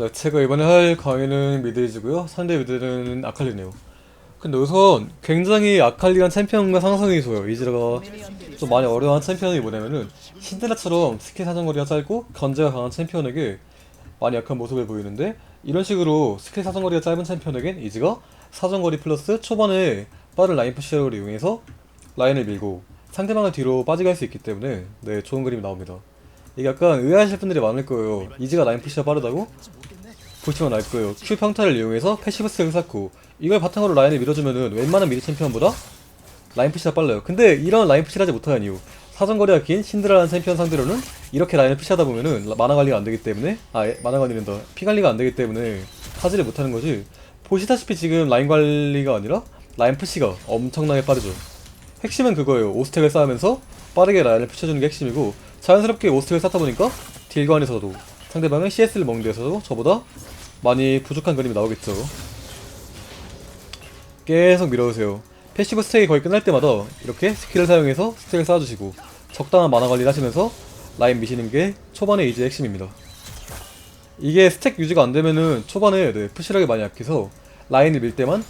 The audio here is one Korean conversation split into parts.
네, 제가 이번에 할 강의는 미드이즈고요. 상대 미드는 아칼리네요. 근데 우선 굉장히 아칼리한 챔피언과 상성이 좋아요. 이즈라가 좀 많이 어려운 챔피언이 뭐냐면은 신드라처럼 스킬 사정거리가 짧고 견제가 강한 챔피언에게 많이 약한 모습을 보이는데 이런 식으로 스킬 사정거리가 짧은 챔피언에겐 이즈가 사정거리 플러스 초반에 빠른 라인 푸시를 이용해서 라인을 밀고 상대방을 뒤로 빠지게 할 수 있기 때문에 네 좋은 그림이 나옵니다. 이게 약간 의아하실 분들이 많을 거예요. 이즈가 라인 푸시가 빠르다고? 보시면 알 거예요. Q 평타를 이용해서 패시브 스택을 쌓고 이걸 바탕으로 라인을 밀어주면은 웬만한 미드 챔피언보다 라인 푸시가 빨라요. 근데 이런 라인 푸시를 하지 못하는 이유 사정거리가 긴 신드라라는 챔피언 상대로는 이렇게 라인을 푸시하다 보면은 라- 마나 관리가 안 되기 때문에 아 예, 마나 관리는다 피 관리가 안 되기 때문에 하지를 못하는 거지 보시다시피 지금 라인 관리가 아니라 라인 푸시가 엄청나게 빠르죠. 핵심은 그거예요. 오스택을 쌓으면서 빠르게 라인을 푸셔주는 게 핵심이고 자연스럽게 오스택을 쌓다 보니까 딜관에서도 상대방은 CS를 먹는 데서도 저보다 많이 부족한 그림이 나오겠죠. 계속 밀어주세요. 패시브 스택이 거의 끝날 때마다 이렇게 스킬을 사용해서 스택을 쌓아주시고 적당한 만화 관리를 하시면서 라인 미시는 게 초반의 이지의 핵심입니다. 이게 스택 유지가 안 되면은 초반에 네, 푸시력이 많이 약해서 라인을 밀 때만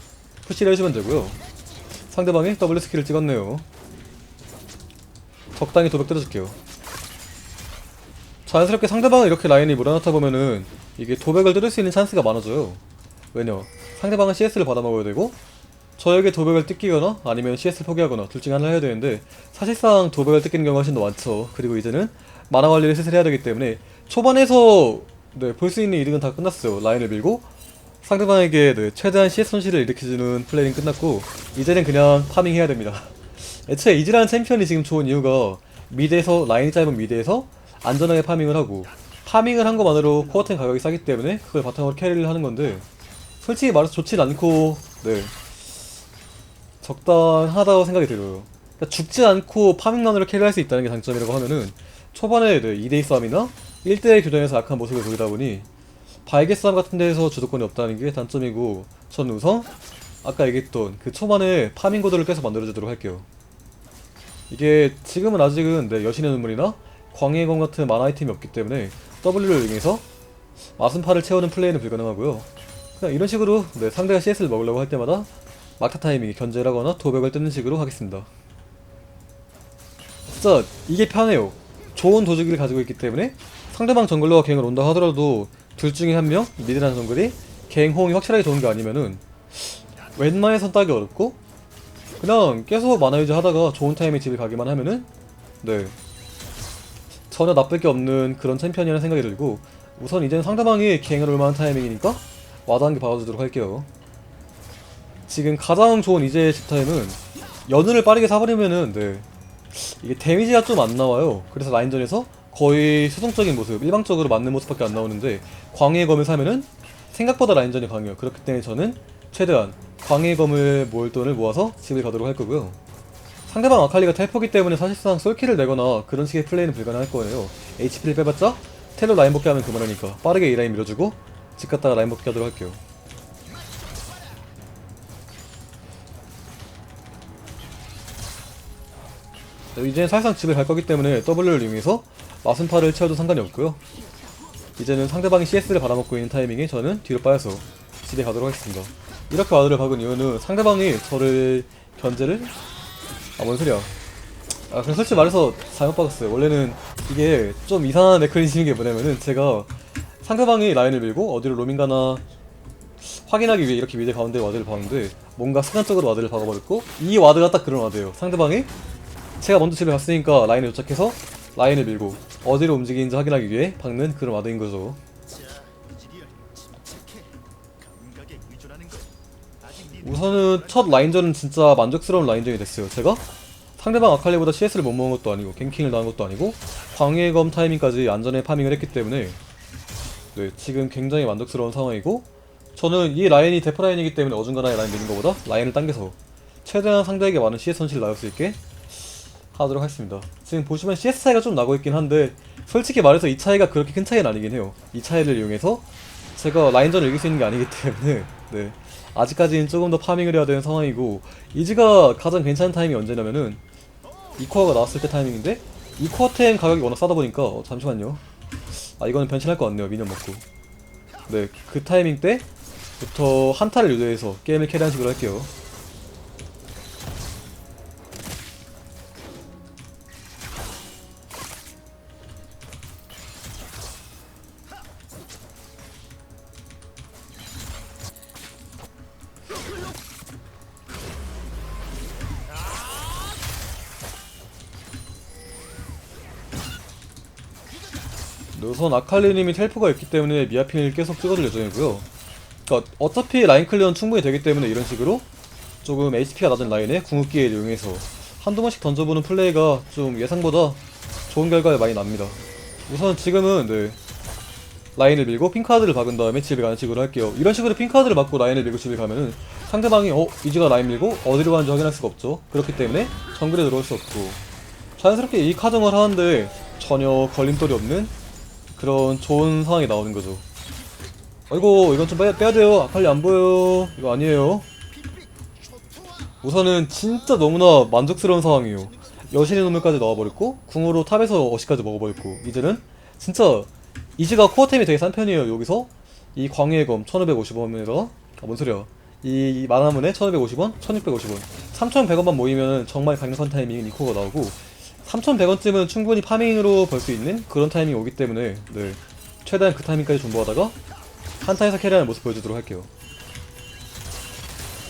푸시를 해주면 되고요. 상대방이 W 스킬을 찍었네요. 적당히 도벽 때려줄게요. 자연스럽게 상대방을 이렇게 라인이 몰아넣다 보면은 이게 도벽을 뚫을 수 있는 찬스가 많아져요. 왜냐? 상대방은 CS를 받아먹어야 되고 저에게 도벽을 뜯기거나 아니면 CS 포기하거나 둘 중에 하나를 해야 되는데 사실상 도벽을 뜯기는 경우가 훨씬 더 많죠. 그리고 이제는 만화 관리를 슬슬 해야 되기 때문에 초반에서 네, 볼 수 있는 이득은 다 끝났어요. 라인을 밀고 상대방에게 네, 최대한 CS 손실을 일으켜주는 플레이는 끝났고 이제는 그냥 파밍해야 됩니다. 애초에 이즈라는 챔피언이 지금 좋은 이유가 미드에서 라인이 짧은 미드에서 안전하게 파밍을 하고 파밍을 한 것만으로 코어템 가격이 싸기 때문에 그걸 바탕으로 캐리를 하는 건데 솔직히 말해서 좋진 않고 네 적당하다고 생각이 들어요. 그러니까 죽지 않고 파밍만으로 캐리할 수 있다는 게 장점이라고 하면은 초반에 네, 2대2 싸움이나 1대1 교전에서 약한 모습을 보이다 보니 발개 싸움 같은 데에서 주도권이 없다는 게 단점이고 저는 우선 아까 얘기했던 그 초반에 파밍 고도를 계속 만들어주도록 할게요. 이게 지금은 아직은 네, 여신의 눈물이나 광해의 검 같은 만화 아이템이 없기 때문에 W를 이용해서 마순파를 채우는 플레이는 불가능하고요. 그냥 이런 식으로 네, 상대가 CS를 먹으려고 할 때마다 막타 타이밍에 견제를 하거나 도벽을 뜯는 식으로 하겠습니다. 진짜 이게 편해요. 좋은 도주기를 가지고 있기 때문에 상대방 정글러가 갱을 온다 하더라도 둘 중에 한 명, 미드라는 정글이 갱 호응이 확실하게 좋은 게 아니면은 웬만해선 따기 어렵고 그냥 계속 만화 유지 하다가 좋은 타이밍에 집에 가기만 하면은 네 전혀 나쁠 게 없는 그런 챔피언이라는 생각이 들고 우선 이제는 상대방이 갱을 올 만한 타이밍이니까 개 박아주도록 할게요. 지금 가장 좋은 이제 집타임은 연운을 빠르게 사버리면은 네 이게 데미지가 좀 안 나와요. 그래서 라인전에서 거의 수동적인 모습 일방적으로 맞는 모습밖에 안 나오는데 광해의 검을 사면은 생각보다 라인전이 강해요. 그렇기 때문에 저는 최대한 광해의 검을 모을 돈을 모아서 집에 가도록 할 거고요 상대방 아칼리가 텔포기 때문에 사실상 솔킬을 내거나 그런 식의 플레이는 불가능할 거예요 HP를 빼봤자 텔로 라인 복귀 하면 그만하니까 빠르게 이 라인 밀어주고 집 갔다가 라인 복귀 하도록 할게요 네, 이제는 사실상 집에 갈 거기 때문에 W를 이용해서 마순파를 채워도 상관이 없고요. 이제는 상대방이 CS를 받아먹고 있는 타이밍에 저는 뒤로 빠져서 집에 가도록 하겠습니다. 이렇게 와드를 박은 이유는 상대방이 저를 견제를 아 뭔 소리야. 아 그냥 솔직히 말해서 잘못 박았어요. 원래는 이게 좀 이상한 메커니즘인 게 뭐냐면은 제가 상대방이 라인을 밀고 어디로 로밍 가나 확인하기 위해 이렇게 미드 가운데 와드를 박는데 뭔가 순간적으로 와드를 박아버렸고 이 와드가 딱 그런 와드예요. 상대방이 제가 먼저 집에 갔으니까 라인에 도착해서 라인을 밀고 어디로 움직이는지 확인하기 위해 박는 그런 와드인 거죠. 우선은 첫 라인전은 진짜 만족스러운 라인전이 됐어요. 제가 상대방 아칼리보다 CS를 못 먹은 것도 아니고 갱킹을 당한 것도 아니고 광해의 검 타이밍까지 안전에 파밍을 했기 때문에 네, 지금 굉장히 만족스러운 상황이고 저는 이 라인이 대포 라인이기 때문에 어중간하게 라인 미는 것보다 라인을 당겨서 최대한 상대에게 많은 CS 손실을 나올 수 있게 하도록 하겠습니다. 지금 보시면 CS 차이가 좀 나고 있긴 한데 솔직히 말해서 이 차이가 그렇게 큰 차이는 아니긴 해요. 이 차이를 이용해서 제가 라인전을 이길 수 있는 게 아니기 때문에 네 아직까지는 조금 더 파밍을 해야 되는 상황이고 이즈가 가장 괜찮은 타이밍이 언제냐면은 이 코어가 나왔을 때 타이밍인데 이 코어템 가격이 워낙 싸다 보니까 어, 잠시만요. 아 이거는 변신할 것 같네요 미니언 먹고 네, 그 타이밍 때부터 한타를 유도해서 게임을 캐리하는 식으로 할게요. 우선 아칼리님이 텔포가 있기 때문에 미아핑을 계속 찍어줄 예정이고요. 그러니까 어차피 라인 클리어는 충분히 되기 때문에 이런 식으로 조금 HP가 낮은 라인에 궁극기를 이용해서 한두 번씩 던져보는 플레이가 좀 예상보다 좋은 결과가 많이 납니다. 우선 지금은 네, 라인을 밀고 핑카드를 박은 다음에 집에 가는 식으로 할게요. 이런 식으로 핑카드를 맞고 라인을 밀고 집에 가면은 상대방이 어 이지가 라인 밀고 어디로 가는지 확인할 수가 없죠. 그렇기 때문에 정글에 들어올 수 없고 자연스럽게 이 카정을 하는데 전혀 걸림돌이 없는 그런 좋은 상황이 나오는 거죠. 아이고 이건 좀 빼, 빼야 돼요. 아칼리 안 보여요. 이거 아니에요. 우선은 진짜 너무나 만족스러운 상황이에요. 여신의 눈물까지 넣어버렸고 궁으로 탑에서 어시까지 먹어버렸고 이제는 진짜 이즈가 코어템이 되게 싼 편이에요. 여기서 이 광해의 검 1550원에다가 아, 뭔 소리야. 이 만화문에 1550원, 1650원 3100원만 모이면 정말 강력한 타이밍인 이코가 나오고 3,100원쯤은 충분히 파밍으로 벌 수 있는 그런 타이밍이 오기 때문에 네 최대한 그 타이밍까지 존버하다가 한타에서 캐리하는 모습 보여주도록 할게요.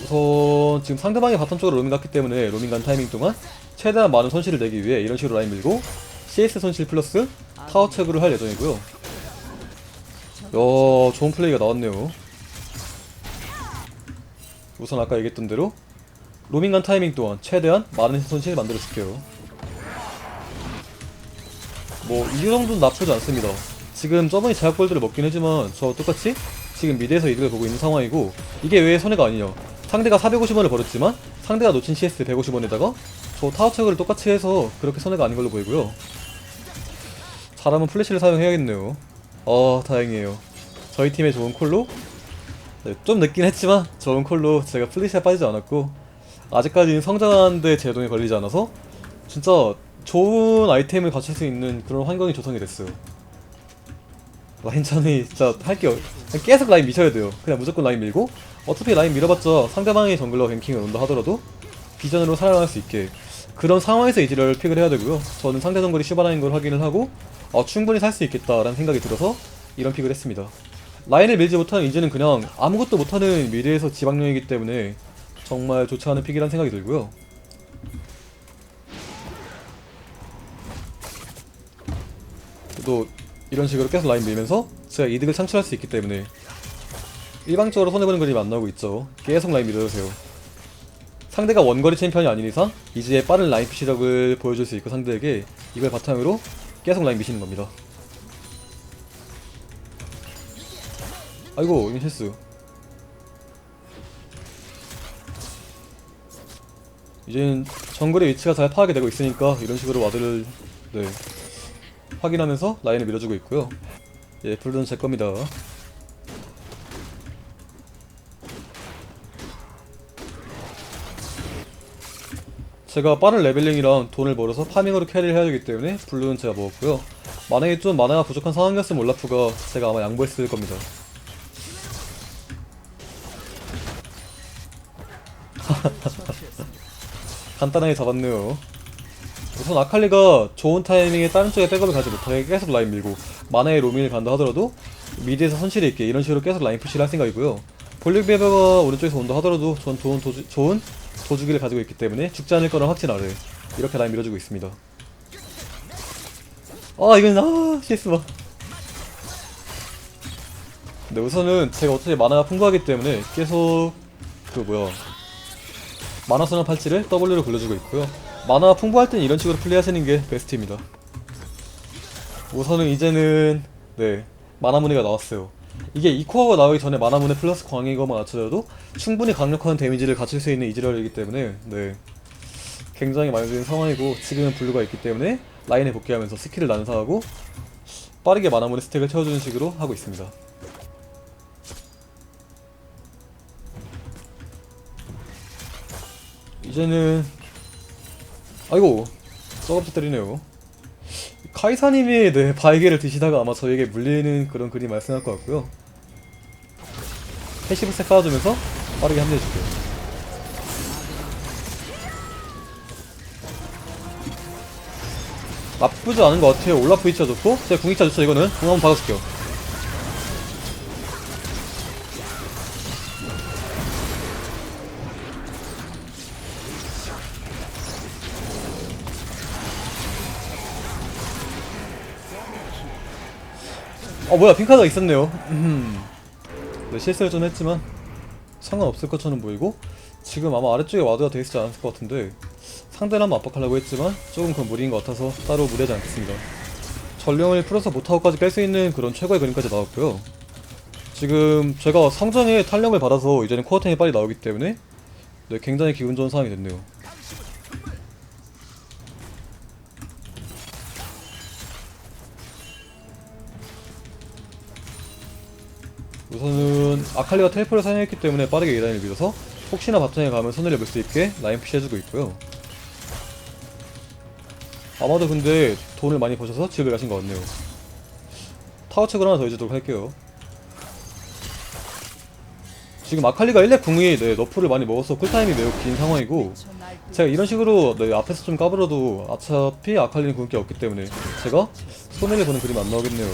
우선 지금 상대방이 바텀 쪽으로 로밍 갔기 때문에 로밍 간 타이밍 동안 최대한 많은 손실을 내기 위해 이런 식으로 라인 밀고 CS 손실 플러스 타워 체크를 할 예정이고요. 야 좋은 플레이가 나왔네요. 우선 아까 얘기했던 대로 로밍 간 타이밍 동안 최대한 많은 손실 만들어 줄게요. 뭐이 정도는 나쁘지 않습니다. 지금 저번에 제약골드를 먹긴 했지만 저 똑같이 지금 미드에서 이득을 보고 있는 상황이고 이게 왜 손해가 아니냐. 상대가 450원을 벌었지만 상대가 놓친 CS 150원에다가 저 타워 체크를 똑같이 해서 그렇게 손해가 아닌 걸로 보이고요. 잘하면 플래시를 사용해야겠네요. 어 다행이에요. 저희 팀의 좋은 콜로? 네, 좀 늦긴 했지만 좋은 콜로 제가 플래시에 빠지지 않았고 아직까지는 성장하는데 제동이 걸리지 않아서 진짜 좋은 아이템을 갖출 수 있는 그런 환경이 조성이 됐어요. 라인 전이 진짜 할게요. 계속 라인 미셔야 돼요. 그냥 무조건 라인 밀고 어차피 라인 밀어봤자 상대방의 정글러 랭킹을 온다 하더라도 비전으로 살아갈 수 있게 그런 상황에서 이지를 픽을 해야 되고요. 저는 상대 정글이 슈바라인 걸 확인을 하고 어, 충분히 살 수 있겠다라는 생각이 들어서 이런 픽을 했습니다. 라인을 밀지 못하는 이제는 그냥 아무것도 못하는 미드에서 지방령이기 때문에 정말 좋지 않은 픽이라는 생각이 들고요. 또 이런 식으로 계속 라인 밀면서 제가 이득을 창출할 수 있기 때문에 일방적으로 손해보는 그림이 안 나오고 있죠. 계속 라인 밀어주세요. 상대가 원거리 챔피언이 아닌 이상 이지의 빠른 라인 푸시력을 보여줄 수 있고 상대에게 이걸 바탕으로 계속 라인 미시는 겁니다. 아이고 이건 실수. 이제는 정글의 위치가 잘 파악이 되고 있으니까 이런 식으로 와드를 네 확인하면서 라인을 밀어주고 있고요. 예, 블루는 제 겁니다. 제가 빠른 레벨링이랑 돈을 벌어서 파밍으로 캐리를 해야 되기 때문에 블루는 제가 먹었고요. 만약에 좀 마나가 부족한 상황이었으면 올라프가 제가 아마 양보했을 겁니다. 간단하게 잡았네요. 우선 아칼리가 좋은 타이밍에 다른 쪽에 백업을 가지 못하게 계속 라인 밀고 만화의 로밍을 간다 하더라도 미드에서 선실이 있게 이런 식으로 계속 라인 푸시를 할 생각이고요. 볼릭베버가 오른쪽에서 온다 하더라도 전 좋은 도주, 좋은 도주기를 가지고 있기 때문에 죽지 않을 거란 확신 아래 이렇게 라인 밀어주고 있습니다. 아 이건 아 CS 봐. 근데 우선은 제가 어차피 만화가 풍부하기 때문에 계속 그 뭐야 만화 소환 팔찌를 W로 굴려주고 있고요. 만화 풍부할 땐 이런 식으로 플레이하시는 게 베스트입니다. 우선은 이제는 네 만화 문의가 나왔어요. 이게 2코어가 나오기 전에 만화문의 플러스 광해거만 갖춰져도 충분히 강력한 데미지를 갖출 수 있는 이지랄이기 때문에 네 굉장히 많이 드는 상황이고 지금은 블루가 있기 때문에 라인에 복귀하면서 스킬을 난사하고 빠르게 만화문의 스택을 채워주는 식으로 하고 있습니다. 이제는 아이고 썩업도 때리네요. 카이사님이 네 바이게를 드시다가 아마 저에게 물리는 그런 그림 말씀할 것 같고요. 패시브 색 깔아주면서 빠르게 합류해줄게요. 나쁘지 않은 것 같아요. 올라프 위치가 좋고 제가 궁이차 좋죠 이거는. 궁 한번 박아줄게요 어 뭐야 핑카드가 있었네요. 음. 네, 실수를 좀 했지만 상관없을 것처럼 보이고 지금 아마 아래쪽에 와드가 돼 있지 않았을 것 같은데 상대를 한번 압박하려고 했지만 조금 그건 무리인 것 같아서 따로 무리하지 않겠습니다. 전령을 풀어서 못하고까지 깰 수 있는 그런 최고의 그림까지 나왔고요. 지금 제가 성장에 탄력을 받아서 이제는 코어템이 빨리 나오기 때문에 네, 굉장히 기분 좋은 상황이 됐네요 우선은 아칼리가 텔포를 사용했기 때문에 빠르게 이 라인을 밀어서 혹시나 바텀에 가면 손을 내볼 수 있게 라인 푸시해주고 있고요. 아마도 근데 돈을 많이 버셔서 지역을 가신 것 같네요. 타워책을 하나 더 해주도록 할게요. 지금 아칼리가 1렙 궁이 네, 너프를 많이 먹어서 쿨타임이 매우 긴 상황이고 제가 이런 식으로 네, 앞에서 좀 까불어도 어차피 아칼리는 궁이 없기 때문에 제가 손해를 보는 그림 안 나오겠네요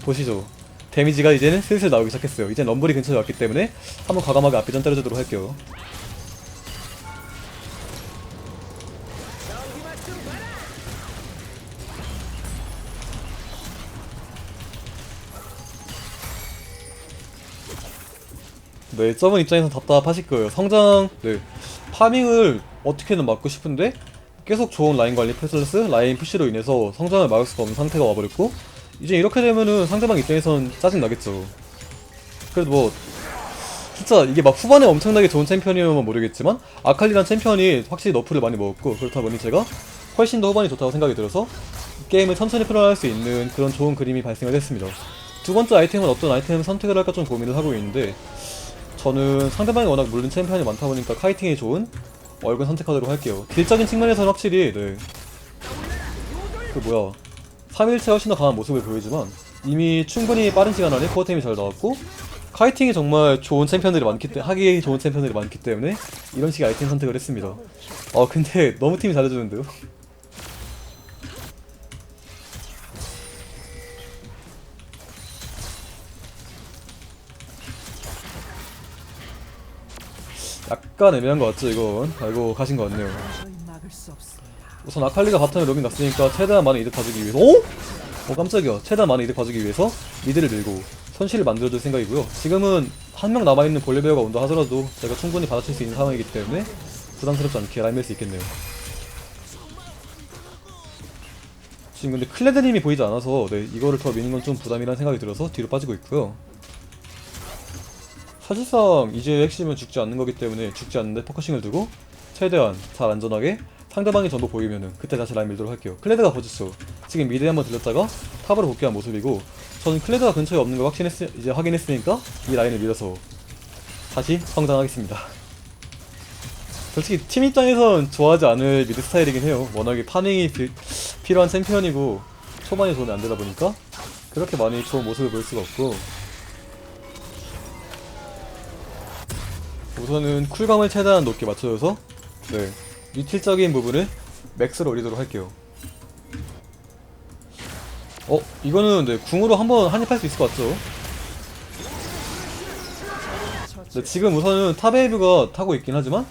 보시죠. 데미지가 이제는 슬슬 나오기 시작했어요. 이제 럼블이 근처에 왔기 때문에 한번 과감하게 앞비전 때려주도록 할게요. 네, 점은 입장에서 답답하실 거예요. 성장, 네, 파밍을 어떻게든 막고 싶은데 계속 좋은 라인 관리 플러스 라인 푸시로 인해서 성장을 막을 수가 없는 상태가 와버렸고 이제 이렇게 되면은 상대방 입장에선 짜증 나겠죠. 그래도 뭐 진짜 이게 막 후반에 엄청나게 좋은 챔피언이면 모르겠지만 아칼리란 챔피언이 확실히 너프를 많이 먹었고 그렇다 보니 제가 훨씬 더 후반이 좋다고 생각이 들어서 게임을 천천히 풀어갈 수 있는 그런 좋은 그림이 발생을 했습니다. 두 번째 아이템은 어떤 아이템 선택을 할까 좀 고민을 하고 있는데 저는 상대방이 워낙 물린 챔피언이 많다 보니까 카이팅이 좋은 얼굴 선택하도록 할게요. 딜적인 측면에서는 확실히 네. 그 뭐야 3일째 훨씬 더 강한 모습을 보이지만 이미 충분히 빠른 시간 안에 코어템이 잘 나왔고 카이팅이 정말 좋은 챔피언들이 많기 때문에 하기 좋은 챔피언들이 많기 때문에 이런 식의 아이템 선택을 했습니다. 어 근데 너무 팀이 잘해주는데요. 약간 애매한 것 같죠 이건 알고 가신 것 같네요 우선 아칼리가 바텀에 로밍 났으니까 최대한 많은 이득 가지기 위해서 오? 어 깜짝이야. 최대한 많은 이득 가지기 위해서 미드를 밀고 손실을 만들어줄 생각이고요. 지금은 한 명 남아있는 볼레베어가 온다 하더라도 제가 충분히 받아칠 수 있는 상황이기 때문에 부담스럽지 않게 라인 밀수 있겠네요. 지금 근데 클레드님이 보이지 않아서 네, 이거를 더 미는 건 좀 부담이라는 생각이 들어서 뒤로 빠지고 있고요. 사실상 이제 핵심은 죽지 않는 거기 때문에 죽지 않는데 포커싱을 두고 최대한 잘 안전하게 상대방이 전부 보이면은 그때 다시 라인 밀도록 할게요. 클레드가 보셨죠? 지금 미드에 한번 들렸다가 탑으로 복귀한 모습이고 저는 클레드가 근처에 없는 걸 확신했 이제 확인했으니까 이 라인을 밀어서 다시 성장하겠습니다. 솔직히 팀 입장에선 좋아하지 않을 미드 스타일이긴 해요. 워낙에 파밍이 비- 필요한 챔피언이고 초반에 도움이 안 되다 보니까 그렇게 많이 좋은 모습을 보일 수가 없고 우선은 쿨감을 최대한 높게 맞춰줘서 네 유틸적인 부분을 맥스로 올리도록 할게요. 어 이거는 네 궁으로 한번 한입할 수 있을 것 같죠? 네, 지금 우선은 탑웨이브가 타고 있긴 하지만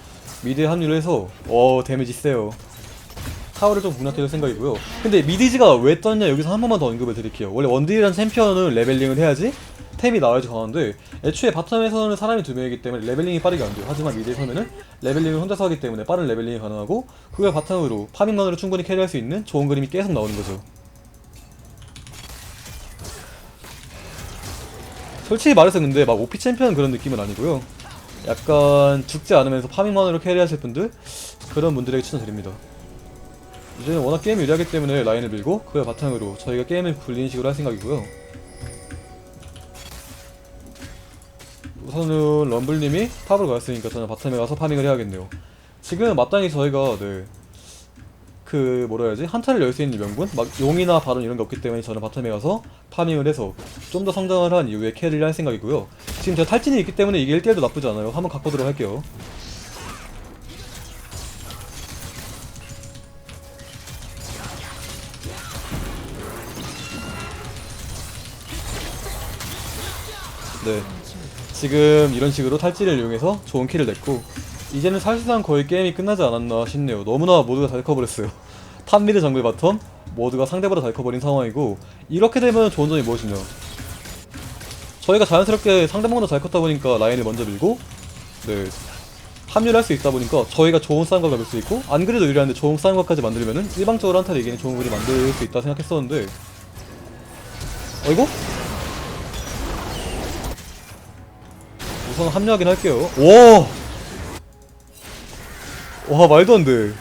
미드에 합류를 해서 어 데미지 세요. 타워를 좀 공략해줄 생각이고요. 근데 미디지가 왜 떴냐? 여기서 한 번만 더 언급을 드릴게요. 원래 원딜이란 챔피언은 레벨링을 해야지 템이 나와야지 강한데 애초에 바텀에서는 사람이 두 명이기 때문에 레벨링이 빠르게 안 돼요. 하지만 미드에 서면은 레벨링을 혼자서 하기 때문에 빠른 레벨링이 가능하고 그걸 바텀으로 파밍만으로 충분히 캐리할 수 있는 좋은 그림이 계속 나오는 거죠. 솔직히 말해서 근데 막 오피 챔피언 그런 느낌은 아니고요. 약간 죽지 않으면서 파밍만으로 캐리하실 분들 그런 분들에게 추천드립니다. 이제는 워낙 게임이 유리하기 때문에 라인을 밀고 그걸 바탕으로 저희가 게임을 굴리는 식으로 할 생각이고요 우선은 럼블님이 탑으로 갔으니까 저는 바텀에 가서 파밍을 해야겠네요. 지금 마땅히 저희가 네. 그 뭐라 해야지? 한타를 열 수 있는 명분? 막 용이나 바론 이런 게 없기 때문에 저는 바텀에 가서 파밍을 해서 좀 더 성장을 한 이후에 캐리를 할 생각이고요. 지금 제가 탈진이 있기 때문에 이게 1대1도 나쁘지 않아요. 한번 갖고 들어 할게요. 네 지금 이런 식으로 탈진을 이용해서 좋은 킬을 냈고 이제는 사실상 거의 게임이 끝나지 않았나 싶네요. 너무나 모두가 잘 커버렸어요. 탑미드 정글 바텀 모두가 상대보다 잘 커버린 상황이고 이렇게 되면 좋은 점이 무엇이냐? 저희가 자연스럽게 상대방보다 잘 컸다 보니까 라인을 먼저 밀고 네 합류를 할 수 있다 보니까 저희가 좋은 싸움각을 만들 수 있고 안 그래도 유리한데 좋은 싸움각까지 만들면은 일방적으로 한타를 이기는 좋은 그림 만들 수 있다 생각했었는데 어이구? 우선 합류하긴 할게요. 와! 와 말도 안돼.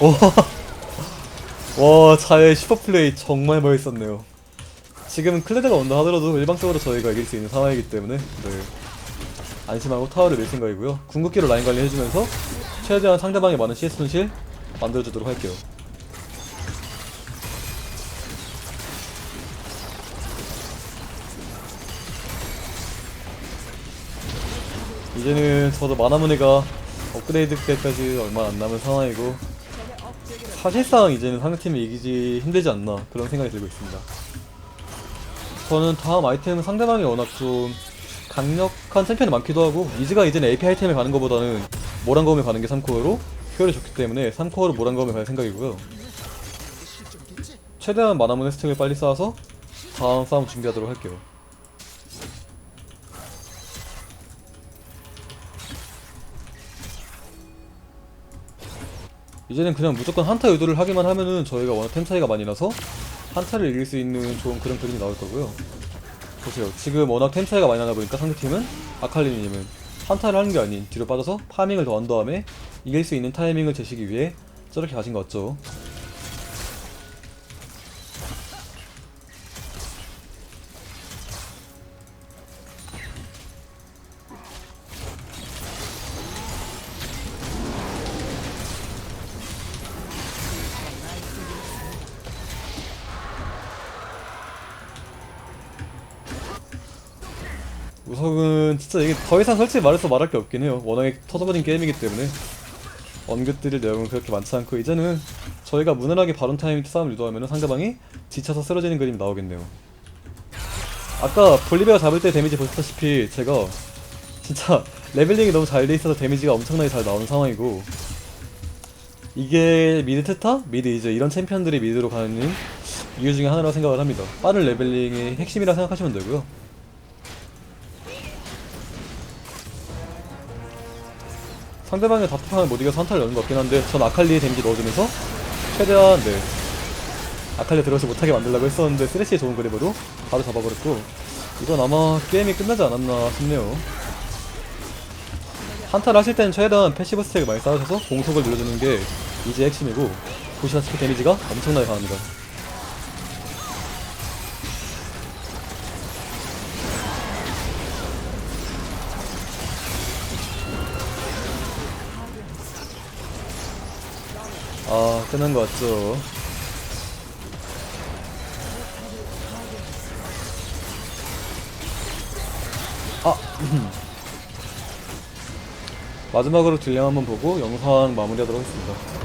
와, 와 차의 슈퍼플레이 정말 멋있었네요. 지금 클레드가 온다 하더라도 일방적으로 저희가 이길 수 있는 상황이기 때문에 네. 안심하고 타워를 밀 생각이고요. 궁극기로 라인 관리 해주면서 최대한 상대방이 많은 CS 손실 만들어주도록 할게요 이제는 저도 마나무네가 업그레이드 때까지 얼마 안 남은 상황이고 사실상 이제는 상대팀이 이기지 힘들지 않나 그런 생각이 들고 있습니다. 저는 다음 아이템은 상대방이 워낙 좀 강력한 챔피언이 많기도 하고 이즈가 이제는 AP 아이템을 가는 것보다는 모란검을 가는 게 3코어로 효율이 좋기 때문에 3코어로 모란검을 갈 생각이고요. 최대한 마나무네 스택을 빨리 쌓아서 다음 싸움 준비하도록 할게요. 이제는 그냥 무조건 한타 유도를 하기만 하면은 저희가 워낙 템 차이가 많이 나서 한타를 이길 수 있는 좋은 그런 그림이 나올 거고요. 보세요. 지금 워낙 템 차이가 많이 나다 보니까 상대팀은 아칼리님은 한타를 하는 게 아닌 뒤로 빠져서 파밍을 더 한 다음에 이길 수 있는 타이밍을 재시기 위해 저렇게 가신 것 같죠. 우석은 진짜 이게 더 이상 솔직히 말해서 말할 게 없긴 해요. 워낙에 터져버린 게임이기 때문에 언급드릴 내용은 그렇게 많지 않고 이제는 저희가 무난하게 바론 타임 싸움 유도하면 상대방이 지쳐서 쓰러지는 그림이 나오겠네요. 아까 볼리베어 잡을 때 데미지 보셨다시피 제가 진짜 레벨링이 너무 잘 돼 있어서 데미지가 엄청나게 잘 나오는 상황이고 이게 미드 테타? 미드 이제 이런 챔피언들이 미드로 가는 이유 중에 하나라고 생각을 합니다. 빠른 레벨링이 핵심이라 생각하시면 되고요. 상대방의 답답함을 못 이겨서 한타를 넣는 것 같긴 한데 전 아칼리에 데미지 넣어주면서 최대한 네. 아칼리 들어오지 못하게 만들려고 했었는데 쓰레쉬의 좋은 그립으로 바로 잡아버렸고 이건 아마 게임이 끝나지 않았나 싶네요. 한타를 하실 때는 최대한 패시브 스택을 많이 쌓으셔서 공속을 늘려주는 게 이제 핵심이고 보시다시피 데미지가 엄청나게 강합니다 아 끝난 것 같죠 아 마지막으로 딜량 한번 보고 영상 마무리하도록 하겠습니다